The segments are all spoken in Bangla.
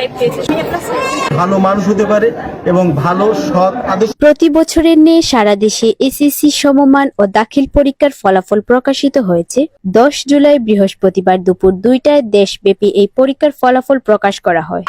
ফাইভ পেয়েছে। ভালো মানুষ হতে পারে এবং ভালো সৎ আদর্শ প্রতি বছরের নিয়ে সারা দেশে এসএসসি সমমান ও দাখিল পরীক্ষার ফলাফল প্রকাশিত হয়েছে। দশ জুলাই বৃহস্পতিবার দুপুর দুইটায় দেশব্যাপী এই পরীক্ষার ফলাফল প্রকাশ করা হয়।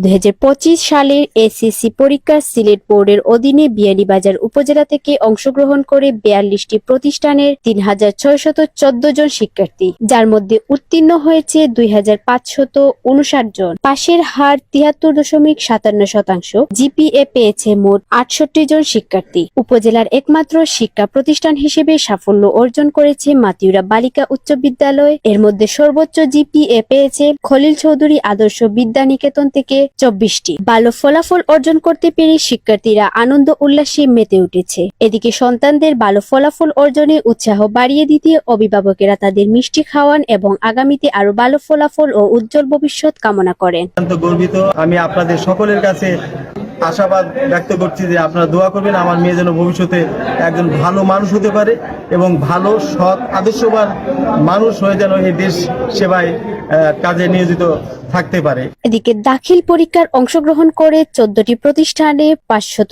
দুই হাজার পঁচিশ সালের এসএসসি পরীক্ষা সিলেট বোর্ডের অধীনে বিয়ানীবাজার উপজেলা থেকে অংশগ্রহণ করে বিয়াল্লিশটি প্রতিষ্ঠানের তিন হাজার ছয়শত চোদ্দ জন শিক্ষার্থী, যার মধ্যে উত্তীর্ণ হয়েছে দুই হাজার পাঁচশত উনষাট জন। পাশের হার তিয়াত্তর দশমিক সাতান্ন শতাংশ, জিপিএ পেয়েছে মোট আটষট্টি জন শিক্ষার্থী। উপজেলার একমাত্র শিক্ষা প্রতিষ্ঠান হিসেবে সাফল্য অর্জন করেছে মাতিউরা বালিকা উচ্চ বিদ্যালয়। এর মধ্যে সর্বোচ্চ জিপিএ পেয়েছে খলিল চৌধুরী আদর্শ বিদ্যা নিকেতন থেকে চব্বিশটি। ভালো ফলাফল অর্জন করতে পেরে শিক্ষার্থীরা আনন্দ উল্লাসে মেতে উঠেছে। এদিকে সন্তানদের ভালো ফলাফল অর্জনে উৎসাহ বাড়িয়ে দিতে অভিভাবকেরা তাদের মিষ্টি খাওয়ান এবং আগামীতে আরও ভালো ফলাফল ও উজ্জ্বল ভবিষ্যৎ কামনা করেন। গর্বিত। আমি আপনাদের সকলের কাছে আশাবাদ ব্যক্ত করছি যে আপনারা দোয়া করবেন, আমার মেয়ে যেন ভবিষ্যতে একজন ভালো মানুষ হতে পারে এবং ভালো, সৎ, আদর্শবান মানুষ হয়ে যেন এই দেশ সেবায় কাজে নিয়োজিত থাকতে পারে। এদিকে দাখিল পরীক্ষার অংশগ্রহণ করে চোদ্দটি প্রতিষ্ঠানে পাঁচশত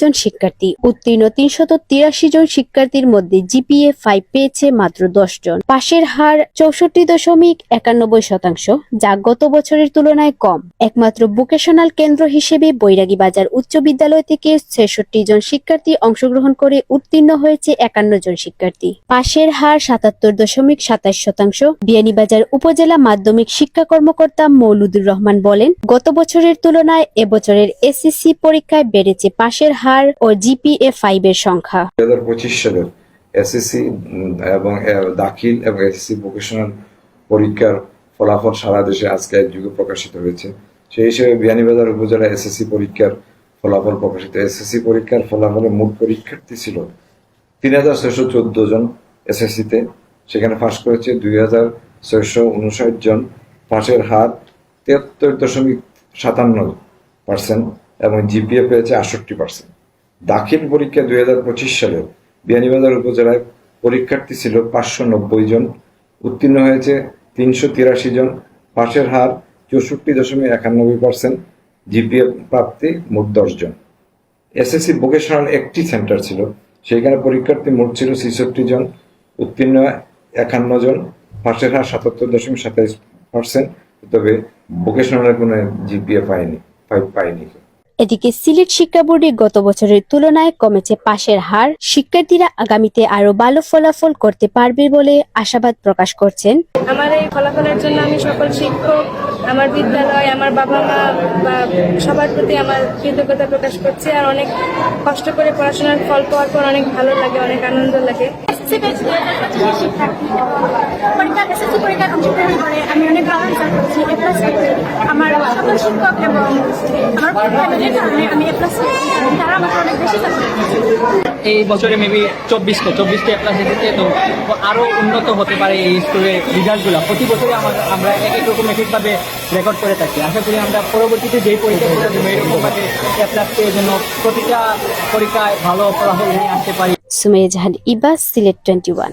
জন শিক্ষার্থী, উত্তীর্ণ তিনশত তিরাশি জন শিক্ষার্থীর মধ্যে জিপিএ ফাইভ পেয়েছে মাত্র দশ জন। পাশের হার চৌষট্টি দশমিক একানব্বই শতাংশ, যা গত বছরের তুলনায় কম। একমাত্র ভোকেশনাল কেন্দ্র হিসেবে বৈরাগী বাজার উচ্চ বিদ্যালয় থেকে ছেষট্টি জন শিক্ষার্থী অংশগ্রহণ করে উত্তীর্ণ হয়েছে একান্ন জন শিক্ষার্থী। পাশের হার সাতাত্তর দশমিক সাতাশ শতাংশ, বিয়ানীবাজার উপজেলা মাধ্যমিক শিক্ষা কর্মকর্তা মৌলুদুর রহমান বলেন, গত বছরের তুলনায় এবছরের এসএসসি পরীক্ষায় বেড়েছে পাশের হার ও জিপিএ ফাইভ এর সংখ্যা। পঁচিশ সালের এসএসসি এবং দাখিল এবং এসএসসি ভোকেশনাল পরীক্ষার ফলাফল সারা দেশে আজকে এক যুগে প্রকাশিত হয়েছে। সেই হিসেবে বিয়ানীবাজার উপজেলা এসএসসি পরীক্ষার ফলাফল প্রকাশিত। এসএসসি পরীক্ষার ফলাফলে মোট পরীক্ষার্থী ছিল তিন হাজার ছয়শো চোদ্দ জন এসএসসিতে সেখানে পাশ করেছে দুই হাজার ছয়শো উনষাট জন পাশের হার তিয়াত্তর দশমিক সাতান্ন পার্সেন্ট এবং জিপিএ পেয়েছে আটষট্টি পার্সেন্ট। দাখিল পরীক্ষা দুই হাজার পঁচিশ সালে বিয়ানীবাজার উপজেলায় পরীক্ষার্থী ছিল পাঁচশো নব্বই জন, উত্তীর্ণ হয়েছে তিনশো তিরাশি জন, পাশের হার চৌষট্টি দশমিক একানব্বই পার্সেন্ট, জিপিএ প্রাপ্তি মোট দশ জন এসএসসি ভোকেশনাল একটি সেন্টার ছিল, সেখানে পরীক্ষার্থী মোট ছিল ছেষট্টি জন, উত্তীর্ণ একান্ন জন পাশের হার সাতাত্তর দশমিক সাতাইশ পার্সেন্ট তবে ভোকেশনালের কোনো জিপিএ পায়নি পায়নি এদিকে সিলেট শিক্ষা বোর্ডে গত বছরের তুলনায় কমেছে পাশের হার। শিক্ষার্থীরা আগামীতে আরও ভালো ফলাফল করতে পারবে বলে আশাবাদ প্রকাশ করছেন। আমার এই ফলাফলের জন্য আমি সকল শিক্ষক আমার বিদ্যালয় আমার বাবা মা বা সবার প্রতি আমার কৃতজ্ঞতা প্রকাশ করছি আর অনেক কষ্ট করে পড়াশোনার ফল পাওয়ার পর অনেক ভালো লাগে অনেক আনন্দ লাগে। পরীক্ষা করে আমি অনেক ভালো রেজাল্ট করেছি। এ প্লাস পেয়েছি আমার সকল শিক্ষক এবং আমার ফ্যামিলির কারণে আমি এ প্লাস তারা আমাকে অনেক বেশি সাপোর্ট এই বছরে মেবি চব্বিশটা চব্বিশটা প্লাস এসেছে তো আরও উন্নত হতে পারে এই স্কুলের রেজাল্টগুলো প্রতি বছরে আমরা আমরা এক এক রকম এক একভাবে রেকর্ড করে থাকি। আশা করি আমরা পরবর্তীতে যেই পরীক্ষাগুলো দেবো এরকমভাবে প্লাস পেয়ে যেন প্রতিটা পরীক্ষায় ভালো ফলাফল নিয়ে আসতে পারি। সুমেয় জাহান ইবাস সিলেট টোয়েন্টি ওয়ান